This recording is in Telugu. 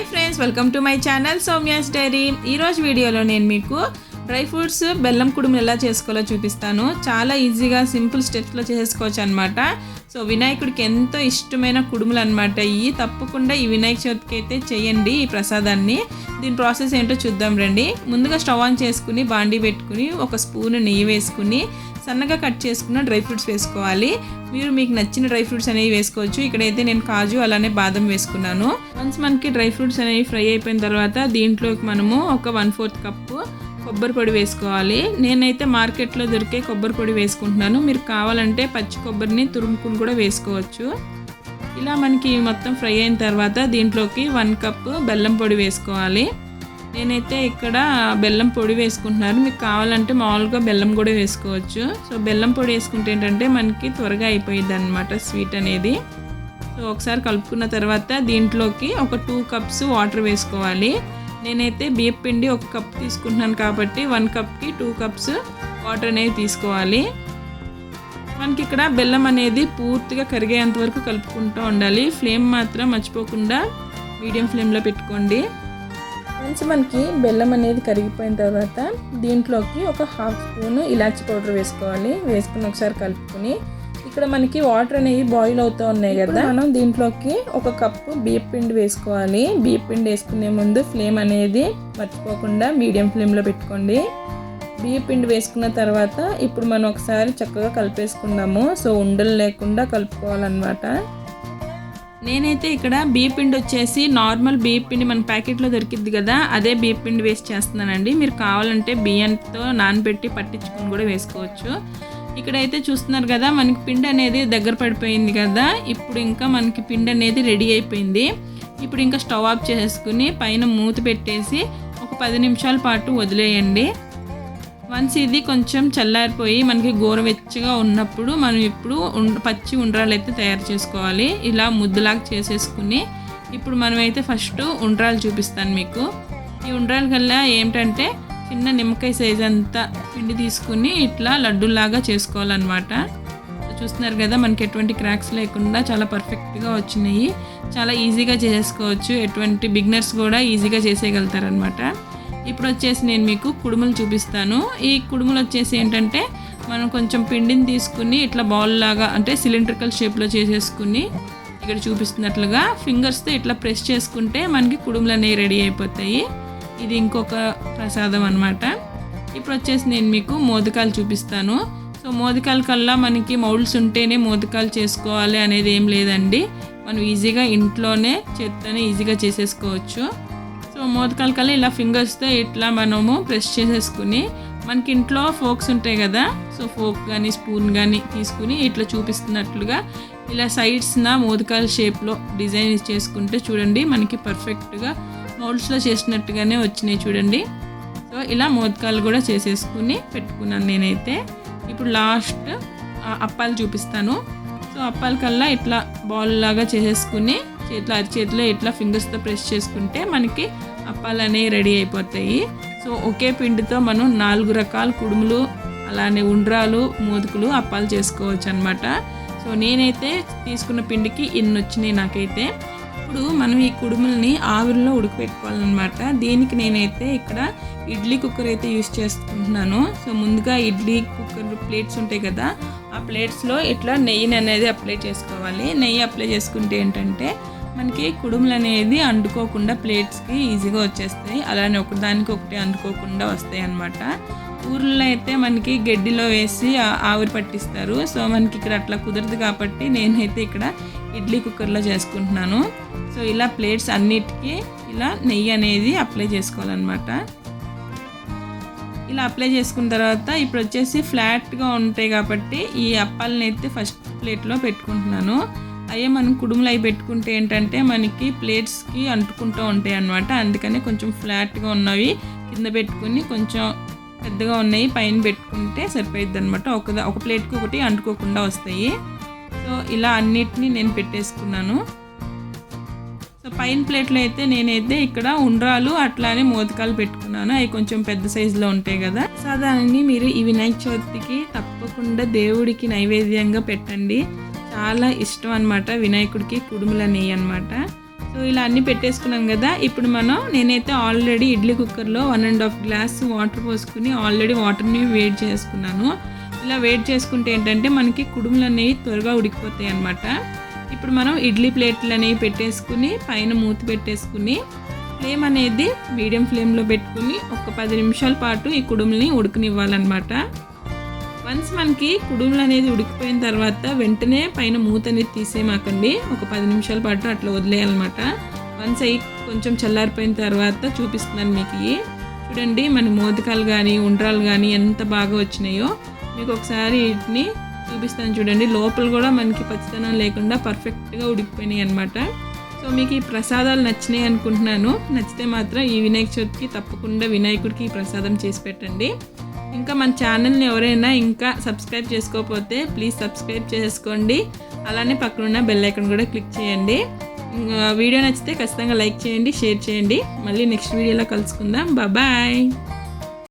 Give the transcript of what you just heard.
Hi friends welcome to my channel Soumya's diary. ఈరోజు వీడియోలో నేను మీకు డ్రై ఫ్రూట్స్ బెల్లం కుడుములు ఎలా చేసుకోవాలో చూపిస్తాను. చాలా ఈజీగా సింపుల్ స్టెప్స్లో చేసుకోవచ్చు అనమాట సో వినాయకుడికి ఎంతో ఇష్టమైన కుడుములు అనమాట ఇవి తప్పకుండా ఈ వినాయక చవితికి అయితే చేయండి ఈ ప్రసాదాన్ని. దీని ప్రాసెస్ ఏంటో చూద్దాం రండి. ముందుగా స్టవ్ ఆన్ చేసుకుని బాండీ పెట్టుకుని ఒక స్పూన్ నెయ్యి వేసుకుని సన్నగా కట్ చేసుకున్న డ్రై ఫ్రూట్స్ వేసుకోవాలి. మీరు మీకు నచ్చిన డ్రై ఫ్రూట్స్ అనేవి వేసుకోవచ్చు. ఇక్కడైతే నేను కాజు అలానే బాదం వేసుకున్నాను. వన్స్ మనకి డ్రై ఫ్రూట్స్ అనేవి ఫ్రై అయిపోయిన తర్వాత దీంట్లోకి మనము ఒక వన్ ఫోర్త్ కప్పు కొబ్బరి పొడి వేసుకోవాలి. నేనైతే మార్కెట్లో దొరికే కొబ్బరి పొడి వేసుకుంటున్నాను. మీరు కావాలంటే పచ్చి కొబ్బరిని తురుముకుని కూడా వేసుకోవచ్చు. ఇలా మనకి మొత్తం ఫ్రై అయిన తర్వాత దీంట్లోకి వన్ కప్ బెల్లం పొడి వేసుకోవాలి. నేనైతే ఇక్కడ బెల్లం పొడి వేసుకుంటున్నాను. మీకు కావాలంటే మామూలుగా బెల్లం కూడా వేసుకోవచ్చు. సో బెల్లం పొడి వేసుకుంటే ఏంటంటే మనకి త్వరగా అయిపోయింది అనమాట స్వీట్ అనేది. సో ఒకసారి కలుపుకున్న తర్వాత దీంట్లోకి ఒక టూ కప్స్ వాటర్ వేసుకోవాలి. నేనైతే బియ్యం పిండి ఒక కప్ తీసుకుంటున్నాను కాబట్టి వన్ కప్కి టూ కప్స్ వాటర్ అనేవి తీసుకోవాలి. మనకి ఇక్కడ బెల్లం అనేది పూర్తిగా కరిగేంత వరకు కలుపుకుంటూ ఉండాలి. ఫ్లేమ్ మాత్రం మర్చిపోకుండా మీడియం ఫ్లేమ్లో పెట్టుకోండి. ఫ్రెండ్స్ మనకి బెల్లం అనేది కరిగిపోయిన తర్వాత దీంట్లోకి ఒక హాఫ్ స్పూన్ ఇలాచి పౌడర్ వేసుకోవాలి. వేసుకుని ఒకసారి కలుపుకొని ఇక్కడ మనకి వాటర్ అనేవి బాయిల్ అవుతూ ఉన్నాయి కదా. మనం దీంట్లోకి ఒక కప్పు బియ్యం పిండి వేసుకోవాలి. బియ్యం పిండి వేసుకునే ముందు ఫ్లేమ్ అనేది మర్చిపోకుండా మీడియం ఫ్లేమ్లో పెట్టుకోండి. బియ్యం పిండి వేసుకున్న తర్వాత ఇప్పుడు మనం ఒకసారి చక్కగా కలిపేసుకుందాము. సో ఉండలు లేకుండా కలుపుకోవాలన్నమాట. నేనైతే ఇక్కడ బియ్య పిండి వచ్చేసి నార్మల్ బియ్య పిండి మన ప్యాకెట్లో దొరికిద్ది కదా అదే బియ్య పిండి వేస్ట్ చేస్తున్నానండి. మీరు కావాలంటే బియ్యంతో నానబెట్టి పట్టించుకొని కూడా వేసుకోవచ్చు. ఇక్కడైతే చూస్తున్నారు కదా మనకి పిండి అనేది దగ్గర పడిపోయింది కదా ఇప్పుడు ఇంకా మనకి పిండి అనేది రెడీ అయిపోయింది. ఇప్పుడు ఇంకా స్టవ్ ఆఫ్ చేసుకుని పైన మూత పెట్టేసి ఒక పది నిమిషాల పాటు వదిలేయండి. వన్స్ ఇది కొంచెం చల్లారిపోయి మనకి గోరువెచ్చగా ఉన్నప్పుడు మనం ఇప్పుడు పచ్చి ఉండ్రాలు అయితే తయారు చేసుకోవాలి. ఇలా ముద్దులాగా చేసేసుకుని ఇప్పుడు మనమైతే ఫస్ట్ ఉండ్రాలు చూపిస్తాను మీకు. ఈ ఉండ్రాల కల్లా ఏమిటంటే చిన్న నిమ్మకాయ సైజ్ అంతా పిండి తీసుకుని ఇట్లా లడ్డూలాగా చేసుకోవాలన్నమాట. చూస్తున్నారు కదా మనకి ఎటువంటి క్రాక్స్ లేకుండా చాలా పర్ఫెక్ట్గా వచ్చినాయి. చాలా ఈజీగా చేసుకోవచ్చు ఎటువంటి బిగినర్స్ కూడా ఈజీగా చేసేయగలుగుతారనమాట ఇప్పుడు వచ్చేసి నేను మీకు కుడుములు చూపిస్తాను. ఈ కుడుములు వచ్చేసి ఏంటంటే మనం కొంచెం పిండిని తీసుకుని ఇట్లా బౌల్ లాగా అంటే సిలిండ్రికల్ షేప్లో చేసేసుకుని ఇక్కడ చూపిస్తున్నట్లుగా ఫింగర్స్తో ఇట్లా ప్రెస్ చేసుకుంటే మనకి కుడుములు అనేవి రెడీ అయిపోతాయి. ఇది ఇంకొక ప్రసాదం అనమాట ఇప్పుడు వచ్చేసి నేను మీకు మోదకాలు చూపిస్తాను. సో మోదకాల కల్లా మనకి మౌల్డ్స్ ఉంటేనే మోదకాలు చేసుకోవాలి అనేది ఏం లేదండి. మనం ఈజీగా ఇంట్లోనే చేత్తోనే ఈజీగా చేసేసుకోవచ్చు. మోదకాల కల్లా ఇలా ఫింగర్స్తో ఇట్లా మనము ప్రెస్ చేసేసుకుని మనకి ఇంట్లో ఫోక్స్ ఉంటాయి కదా సో ఫోక్ కానీ స్పూన్ కానీ తీసుకుని ఇట్లా చూపిస్తున్నట్లుగా ఇలా సైడ్స్న మోదకాల షేప్లో డిజైన్ చేసుకుంటే చూడండి మనకి పర్ఫెక్ట్గా మోల్డ్స్లో చేసినట్టుగానే వచ్చినాయి చూడండి. సో ఇలా మోదకాలు కూడా చేసేసుకుని పెట్టుకున్నాను నేనైతే. ఇప్పుడు లాస్ట్ అప్పాలు చూపిస్తాను. సో అప్పాల కల్లా ఇట్లా బాల్ లాగా చేసేసుకుని చేతిలో అరిచేతిలో ఇట్లా ఫింగర్స్తో ప్రెస్ చేసుకుంటే మనకి అప్పాలనే రెడీ అయిపోతాయి. సో ఒకే పిండితో మనం నాలుగు రకాల కుడుములు అలానే ఉండ్రాలు మోదుకులు అప్పాలు చేసుకోవచ్చు అనమాట సో నేనైతే తీసుకున్న పిండికి ఇన్ని వచ్చినాయి నాకైతే. ఇప్పుడు మనం ఈ కుడుములని ఆవిరిలో ఉడకపెట్టుకోవాలన్నమాట. దీనికి నేనైతే ఇక్కడ ఇడ్లీ కుక్కర్ అయితే యూస్ చేసుకుంటున్నాను. సో ముందుగా ఇడ్లీ కుక్కర్ ప్లేట్స్ ఉంటాయి కదా ఆ ప్లేట్స్లో ఇట్లా నెయ్యిని అనేది అప్లై చేసుకోవాలి. నెయ్యి అప్లై చేసుకుంటే ఏంటంటే మనకి కుడుములు అనేది అండుకోకుండా ప్లేట్స్కి ఈజీగా వచ్చేస్తాయి. అలానే ఒకదానికి ఒకటి అండుకోకుండా వస్తాయి అన్నమాట. ఊర్లో అయితే మనకి గడ్డిలో వేసి ఆవిరి పట్టిస్తారు. సో మనకి ఇక్కడ అట్లా కుదరదు కాబట్టి నేనైతే ఇక్కడ ఇడ్లీ కుక్కర్లో చేసుకుంటున్నాను. సో ఇలా ప్లేట్స్ అన్నిటికీ ఇలా నెయ్యి అనేది అప్లై చేసుకోవాలన్నమాట. ఇలా అప్లై చేసుకున్న తర్వాత ఇప్పుడు వచ్చేసి ఫ్లాట్గా ఉంటాయి కాబట్టి ఈ అప్పాలని అయితే ఫస్ట్ ప్లేట్లో పెట్టుకుంటున్నాను. అయ్యే మనం కుడుములు అవి పెట్టుకుంటే ఏంటంటే మనకి ప్లేట్స్కి అంటుకుంటూ ఉంటాయి అన్నమాట. అందుకనే కొంచెం ఫ్లాట్గా ఉన్నవి కింద పెట్టుకుని కొంచెం పెద్దగా ఉన్నాయి పైన పెట్టుకుంటే సరిపోయిద్ది అనమాట ఒక ఒక ప్లేట్కి ఒకటి అంటుకోకుండా వస్తాయి. సో ఇలా అన్నిటినీ నేను పెట్టేసుకున్నాను. సో పైన ప్లేట్లో అయితే నేనైతే ఇక్కడ ఉండ్రాలు అట్లానే మోదకాలు పెట్టుకున్నాను. అవి కొంచెం పెద్ద సైజులో ఉంటాయి కదా. సాధారణంగా మీరు ఈ వినాయక చవితికి తప్పకుండా దేవుడికి నైవేద్యంగా పెట్టండి. చాలా ఇష్టం అనమాట వినాయకుడికి కుడుములు అనేవి అనమాట సో ఇలా అన్నీ పెట్టేసుకున్నాం కదా. ఇప్పుడు మనం నేనైతే ఆల్రెడీ ఇడ్లీ కుక్కర్లో one and half glass water పోసుకుని ఆల్రెడీ వాటర్ని వేడి చేసుకున్నాను. ఇలా వేడి చేసుకుంటే ఏంటంటే మనకి కుడుములు అనేవి త్వరగా ఉడికిపోతాయి అన్నమాట. ఇప్పుడు మనం ఇడ్లీ ప్లేట్లు అనేవి పెట్టేసుకుని పైన మూత పెట్టేసుకుని ఫ్లేమ్ అనేది మీడియం ఫ్లేమ్లో పెట్టుకుని ఒక పది నిమిషాల పాటు ఈ కుడుముల్ని ఉడకనివ్వాలన్నమాట. వన్స్ మనకి కుడుములు అనేది ఉడికిపోయిన తర్వాత వెంటనే పైన మూత అనేది తీసేయమాకండి. ఒక పది నిమిషాల పాటు అట్లా వదిలేయాలన్నమాట. వన్స్ అవి కొంచెం చల్లారిపోయిన తర్వాత చూపిస్తున్నాను మీకు చూడండి మన మోదకాలు కానీ ఉండ్రాలు కానీ ఎంత బాగా వచ్చినాయో. మీకు ఒకసారి వీటిని చూపిస్తాను చూడండి. లోపల కూడా మనకి పచ్చితనం లేకుండా పర్ఫెక్ట్గా ఉడికిపోయినాయి అనమాట సో మీకు ఈ ప్రసాదాలు నచ్చినాయి అనుకుంటున్నాను. నచ్చితే మాత్రం ఈ వినాయక చవితికి తప్పకుండా వినాయకుడికి ఈ ప్రసాదం చేసి పెట్టండి. ఇంకా మన ఛానల్ని ఎవరైనా ఇంకా సబ్స్క్రైబ్ చేసుకోకపోతే ప్లీజ్ సబ్స్క్రైబ్ చేసుకోండి. అలానే పక్కనున్న బెల్ ఐకాన్ కూడా క్లిక్ చేయండి. ఇంకా వీడియో నచ్చితే ఖచ్చితంగా లైక్ చేయండి షేర్ చేయండి. మళ్ళీ నెక్స్ట్ వీడియోలో కలుసుకుందాం. బాయ్